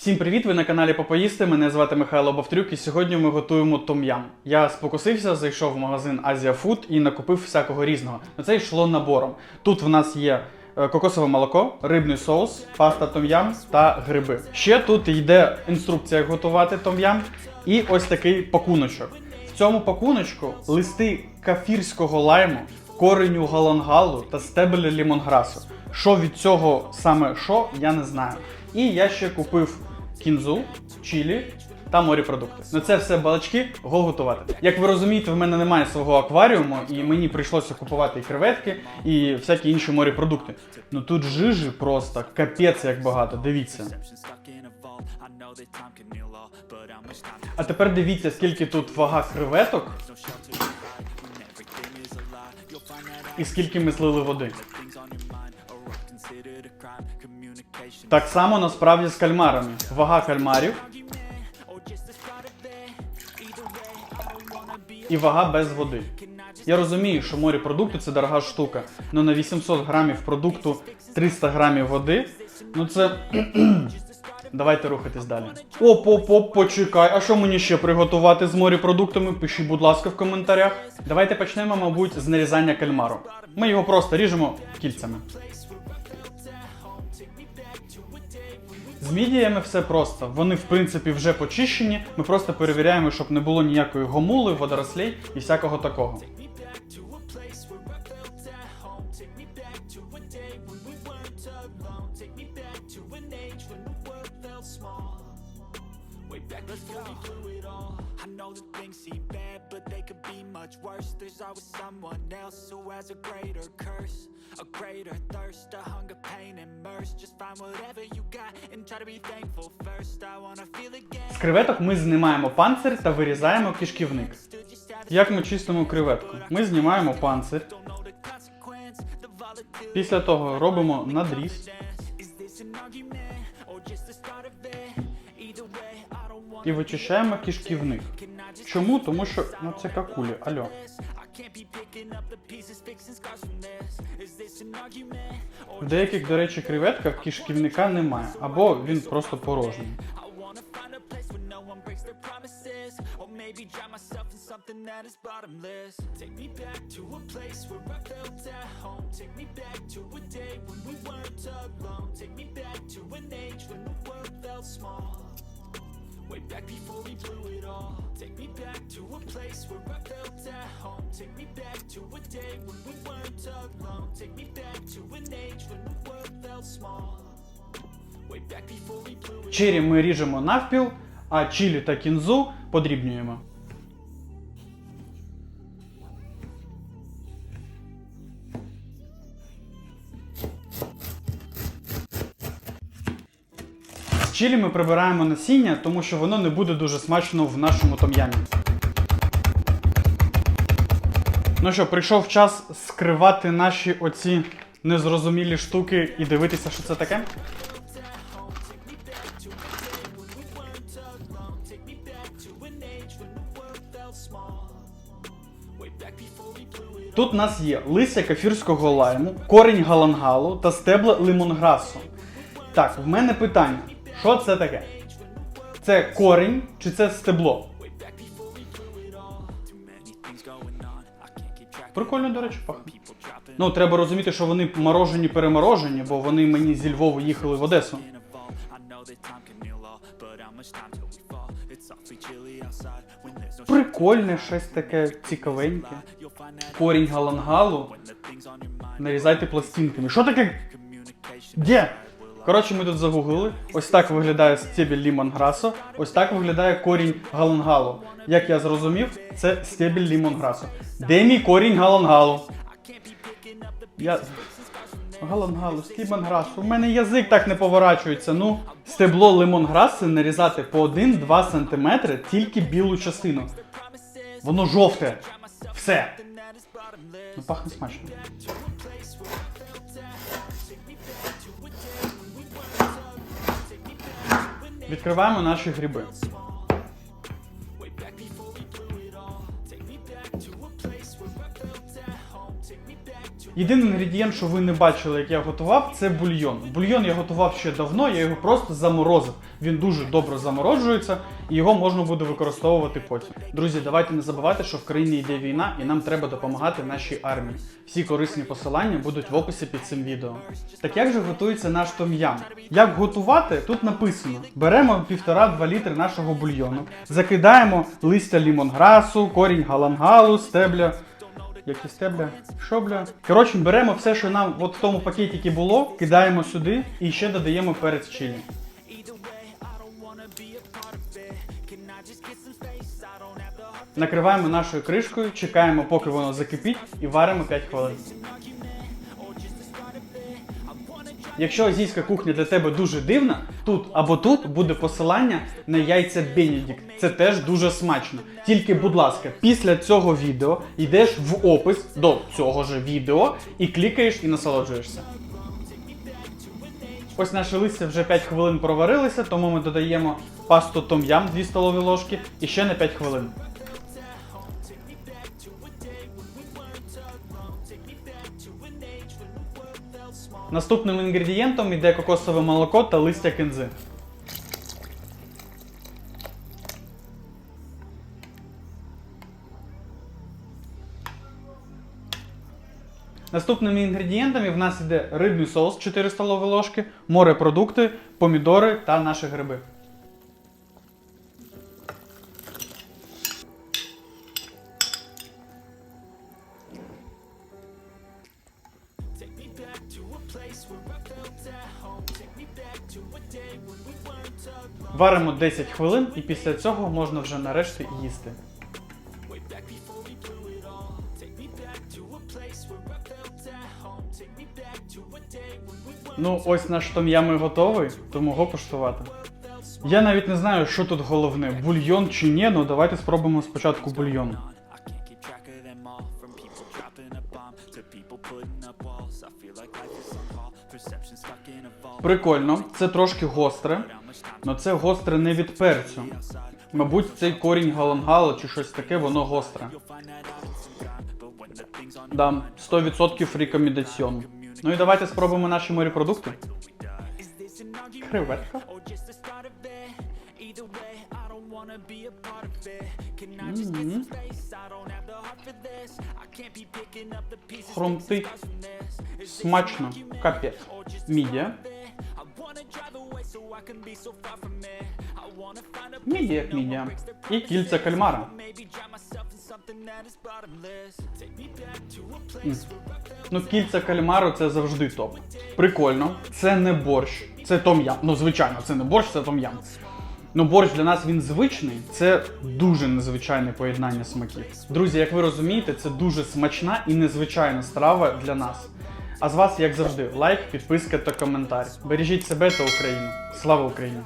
Всім привіт! Ви на каналі Попоїсти. Мене звати Михайло Бавтрюк, і сьогодні ми готуємо том'ям. Я спокусився, зайшов в магазин Asia Food і накупив всякого різного. На це йшло набором. Тут в нас є е, кокосове молоко, рибний соус, паста том'ям та гриби. Ще тут йде інструкція, готувати том'ям, і ось такий пакуночок. В цьому пакуночку листи кафірського лайму, кореню галангалу та стебель лімонграсу. Що від цього саме що, я не знаю. І я ще купив кінзу, чілі та морепродукти. На це все балачки, го готувати. Як ви розумієте, в мене немає свого акваріуму, і мені прийшлося купувати і креветки, і всякі інші морепродукти. Ну тут жижі просто капець як багато. Дивіться. А тепер дивіться, скільки тут вага креветок. І скільки ми злили води. Так само насправді з кальмарами. Вага кальмарів. І вага без води. Я розумію, що морепродукти це дорога штука. але на 800 грамів продукту 300 грамів води. Ну це. Давайте рухатись далі. Оп, оп, оп, почекай. А що мені ще приготувати з морепродуктами? Пишіть, будь ласка, в коментарях. Давайте почнемо, мабуть, з нарізання кальмару. Ми його просто ріжемо кільцями. З мідіями все просто. Вони, в принципі, вже почищені. Ми просто перевіряємо, щоб не було ніякої гомули, водорослей і всякого такого. Know that things seem bad but they could be much worse There's always someone else who has a greater curse A greater thirst, a hunger, pain and mercy Just find whatever you got and try to be thankful first I wanna feel again З креветок ми знімаємо панцир та вирізаємо кишківник. Як ми чистимо креветку? Ми знімаємо панцир. Після того робимо надріз. І вичищаємо кишківник. Чому? Тому що ну це какулі, альо. В деяких, до речі, креветках кишківника немає, або він просто порожній. Take me back to an age when the world felt small Way back before we blew it all Take me back to a place where I felt at home Take me back to a day when we weren't alone Take me back to an age when the world felt small Way back before we blew it all Чері ми ріжемо навпіл, а чілі та кінзу подрібнюємо. З чілі ми прибираємо насіння, тому що воно не буде дуже смачно в нашому том'ямі. Ну що, прийшов час скривати наші оці незрозумілі штуки і дивитися, що це таке. Тут у нас є листя кафірського лайму, корінь галангалу та стебла лимонграсу. Так, в мене питання: що це таке? Це корінь чи це стебло? Прикольно, до речі, пахне. Ну, треба розуміти, що вони морожені переморожені, бо вони мені зі Львову їхали в Одесу. Прикольне щось таке цікавеньке. Корінь галангалу. Нарізайте пластинками. Що таке? Де? Коротше, ми тут загуглили. Ось так виглядає стебель лімонграсо, ось так виглядає корінь галангалу. Як я зрозумів, це стебель лімонграсо. Де мій корінь галангалу? Я. Галангалу, стебельграсу. У мене язик так не поворачується. Ну, стебло лимонграси нарізати по 1-2 см тільки білу частину. Воно жовте. Все. Ну, пахне смачно. Відкриваємо наші гриби. Єдиний інгредієнт, що ви не бачили, як я готував, це бульйон. Бульйон я готував ще давно, я його просто заморозив. Він дуже добре заморожується і його можна буде використовувати потім. Друзі, давайте не забувати, що в країні йде війна і нам треба допомагати нашій армії. Всі корисні посилання будуть в описі під цим відео. Так як же готується наш том'ям? Як готувати? Тут написано: беремо 1,5-2 літри нашого бульйону, закидаємо листя лімонграсу, корінь галангалу, стебля. Які стебля? Що бля? Коротше, беремо все, що нам от в тому пакетіки було, кидаємо сюди і ще додаємо перець чилі. Накриваємо нашою кришкою, чекаємо, поки воно закипить, і варимо 5 хвилин. Якщо азійська кухня для тебе дуже дивна, тут або тут буде посилання на яйця Бенедікт. Це теж дуже смачно. Тільки, будь ласка, після цього відео йдеш в опис до цього ж відео і клікаєш і насолоджуєшся. Ось наші листя вже 5 хвилин проварилися, тому ми додаємо пасту том-ям 2 столові ложки і ще на 5 хвилин. Наступним інгредієнтом йде кокосове молоко та листя кинзи. Наступними інгредієнтами в нас йде рибний соус 4 столові ложки, морепродукти, помідори та наші гриби. Варимо 10 хвилин і після цього можна вже нарешті їсти. Ну, ось наш том'ям і готовий, тому го коштувати. Я навіть не знаю, що тут головне, бульйон чи ні, ну давайте спробуємо спочатку бульйон. Прикольно, це трошки гостре, але це гостре не від перцю. Мабуть, цей корінь галангала чи щось таке, воно гостре. Да, 100% рекомендаціон. Ну і давайте спробуємо наші морепродукти. Креветка. Мгм. Хрумтить. Смачно. Капець. Мідія. Мідія як мідія. І кільця кальмара. М. Ну, кільця кальмару це завжди топ. Прикольно. Це не борщ, це том-ям. Ну, звичайно, це не борщ, це том-ям. Ну, борщ для нас він звичний, це дуже незвичайне поєднання смаків. Друзі, як ви розумієте, це дуже смачна і незвичайна страва для нас. А з вас, як завжди, лайк, підписка та коментар. Бережіть себе та Україну. Слава Україні!